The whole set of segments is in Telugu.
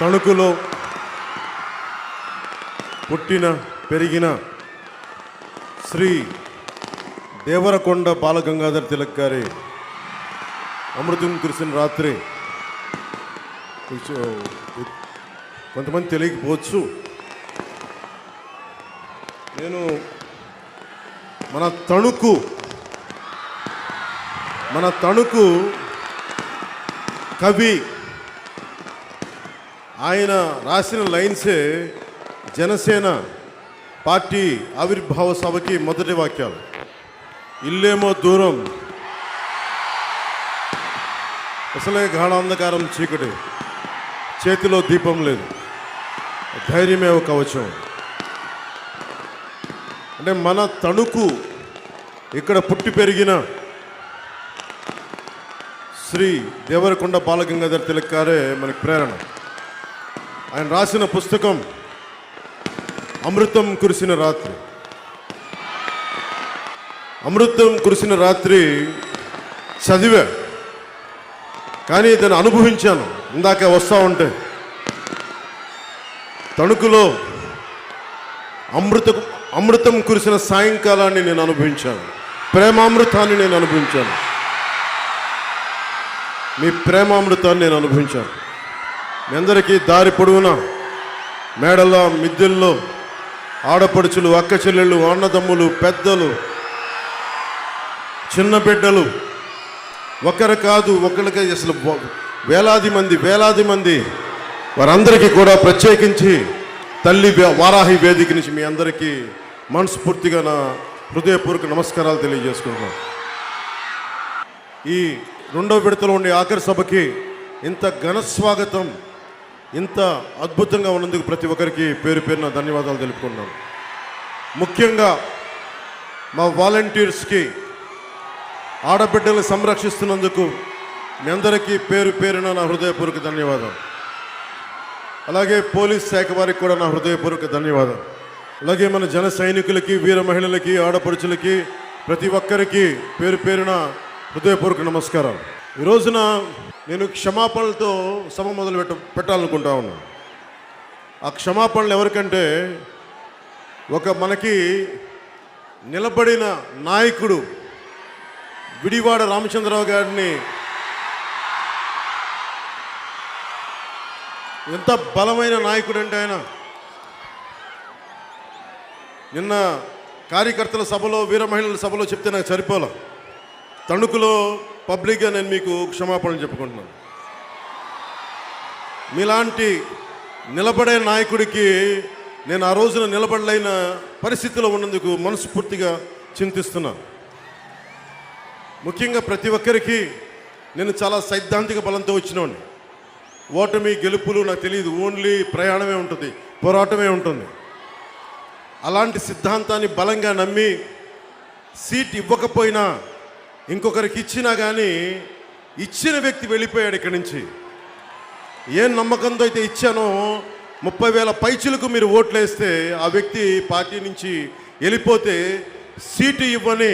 తణుకులో పుట్టిన పెరిగిన శ్రీ దేవరకొండ బాలగంగాధర్ తిలక్ గారి అమృతం కురిసిన రాత్రి. కొంతమంది తెలియకపోవచ్చు. నేను మన తణుకు మన తణుకు కవి ఆయన రాసిన లైన్సే జనసేన పార్టీ ఆవిర్భావ సభకి మొదటి వాక్యాలు. ఇల్లేమో దూరం. అసలే గాఢాంధకారం చీకటి. చేతిలో దీపం లేదు. ధైర్యమే ఒక కవచం అంటే మన తణుకు ఇక్కడ పుట్టి పెరిగిన శ్రీ దేవరకొండ బాలగంగాధర్ తిలక్ గారే మనకి ప్రేరణ. ఆయన రాసిన పుస్తకం అమృతం కురిసిన రాత్రి. అమృతం కురిసిన రాత్రి చదివా. కానీ దాన్ని అనుభవించాను. ఇందాక వస్తూ ఉంటే. తణుకులో అమృత అమృతం కురిసిన సాయంకాలాన్ని నేను అనుభవించాను. ప్రేమామృతాన్ని నేను అనుభవించాను. మీ ప్రేమామృతాన్ని నేను అనుభవించాను. మీ అందరికీ దారి పొడవునా? మేడల్లో మిద్దెల్లో ఆడపడుచులు అక్క చెల్లెళ్ళు అన్నదమ్ములు పెద్దలు చిన్న బిడ్డలు. ఒకరు కాదు ఒకరికి అసలు వేలాది మంది వేలాది మంది. వారందరికీ కూడా ప్రత్యేకించి తల్లి వారాహి వేదిక నుంచి మీ అందరికీ మనస్ఫూర్తిగా నా హృదయపూర్వక నమస్కారాలు తెలియజేసుకుంటున్నాను. ఈ రెండో విడతలో ఉండే ఆఖరి సభకి ఇంత ఘన స్వాగతం ఇంత అద్భుతంగా ఉన్నందుకు ప్రతి ఒక్కరికి పేరు పేరున ధన్యవాదాలు తెలుపుకున్నాను ముఖ్యంగా మా వాలంటీర్స్కి ఆడబిడ్డలను సంరక్షిస్తున్నందుకు మీ అందరికీ పేరు పేరున నా హృదయపూర్వక ధన్యవాదాలు. అలాగే పోలీస్ శాఖ వారికి కూడా నా హృదయపూర్వక ధన్యవాదాలు. అలాగే మన జన సైనికులకి వీర మహిళలకి ఆడపడుచులకి ప్రతి ఒక్కరికి పేరు పేరున హృదయపూర్వక నమస్కారాలు. ఈ రోజున నేను క్షమాపణలతో సభ మొదలు పెట్ట పెట్టాలనుకుంటా ఉన్నాను ఆ క్షమాపణలు ఎవరికంటే ఒక మనకి నిలబడిన నాయకుడు విడివాడ రామచంద్రరావు గారిని ఎంత బలమైన నాయకుడు అంటే ఆయన. నిన్న కార్యకర్తల సభలో వీర మహిళల సభలో చెప్తే నాకు సరిపోలే. తణుకులో పబ్లిక్గా నేను మీకు క్షమాపణలు చెప్పుకుంటున్నాను. మీలాంటి నిలబడే నాయకుడికి నేను ఆ రోజున నిలబడలేని పరిస్థితిలో ఉన్నందుకు మనస్ఫూర్తిగా చింతిస్తున్నాను ముఖ్యంగా ప్రతి ఒక్కరికి నేను చాలా సైద్ధాంతిక బలంతో వచ్చినవాడిని ఓటమి గెలుపులు నాకు తెలియదు. ఓన్లీ ప్రయాణమే ఉంటుంది పోరాటమే ఉంటుంది. అలాంటి సిద్ధాంతాన్ని బలంగా నమ్మి సీట్ ఇవ్వకపోయినా ఇంకొకరికి ఇచ్చినా కానీ ఇచ్చిన వ్యక్తి వెళ్ళిపోయాడు ఇక్కడి నుంచి. ఏం నమ్మకంతో అయితే ఇచ్చానో ముప్పై వేల పైచులకు మీరు ఓట్లు వేస్తే ఆ వ్యక్తి పార్టీ నుంచి వెళ్ళిపోతే సీటు ఇవ్వని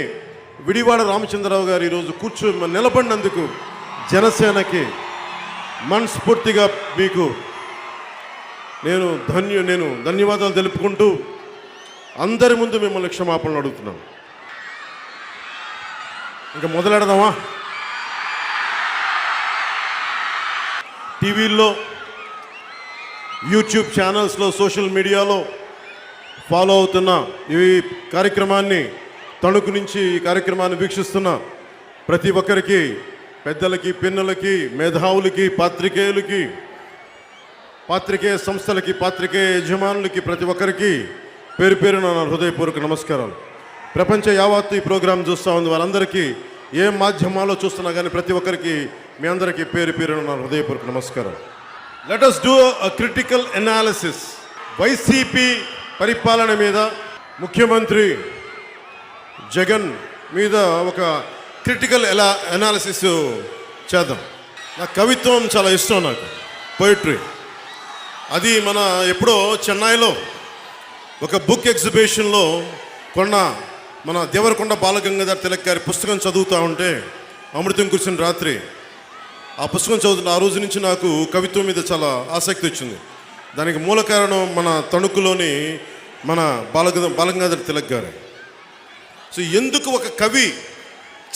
విడివాడ రామచంద్రరావు గారు ఈరోజు కూర్చో నిలబడినందుకు జనసేనకి మనస్ఫూర్తిగా మీకు నేను ధన్య నేను ధన్యవాదాలు తెలుపుకుంటూ అందరి ముందు మిమ్మల్ని క్షమాపణలు అడుగుతున్నాను. ఇంకా మొదలెడదామా? టీవీల్లో యూట్యూబ్ ఛానల్స్లో సోషల్ మీడియాలో ఫాలో అవుతున్న ఈ కార్యక్రమాన్ని తణుకు నుంచి ఈ కార్యక్రమాన్ని వీక్షిస్తున్న ప్రతి ఒక్కరికి పెద్దలకి పిన్నలకి మేధావులకి పాత్రికేయులకి పాత్రికేయ సంస్థలకి పాత్రికేయ యజమానులకి ప్రతి ఒక్కరికి పేరు పేరున నా హృదయపూర్వక నమస్కారాలు. ప్రపంచ యావత్తు ఈ ప్రోగ్రాం చూస్తూ ఉంది. వారందరికీ ఏ మాధ్యమాల్లో చూస్తున్నా కానీ ప్రతి ఒక్కరికి మీ అందరికీ పేరు పేరున నా హృదయపూర్వక నమస్కారం. Let us do a critical analysis YCP పరిపాలన మీద ముఖ్యమంత్రి జగన్ మీద ఒక క్రిటికల్ ఎలా ఎనాలిసిస్ చేద్దాం. నా కవిత్వం చాలా ఇష్టం నాకు. పోయిట్రీ అది మన ఎప్పుడో చెన్నైలో ఒక బుక్ ఎగ్జిబిషన్లో కొన్న మన దేవరకొండ బాలగంగాధర్ తిలక్ గారి పుస్తకం చదువుతూ ఉంటే అమృతం కూర్చుని రాత్రి ఆ పుస్తకం చదువుతున్న ఆ రోజు నుంచి నాకు కవిత్వం మీద చాలా ఆసక్తి వచ్చింది. దానికి మూల కారణం మన తణుకులోని మన బాలగ బాలగంగాధర్ తిలక్ గారు. సో ఎందుకు ఒక కవి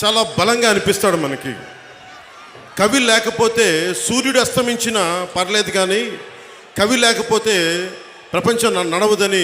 చాలా బలంగా అనిపిస్తాడు మనకి? కవి లేకపోతే సూర్యుడు అస్తమించినా పర్లేదు కానీ కవి లేకపోతే ప్రపంచం నడవదని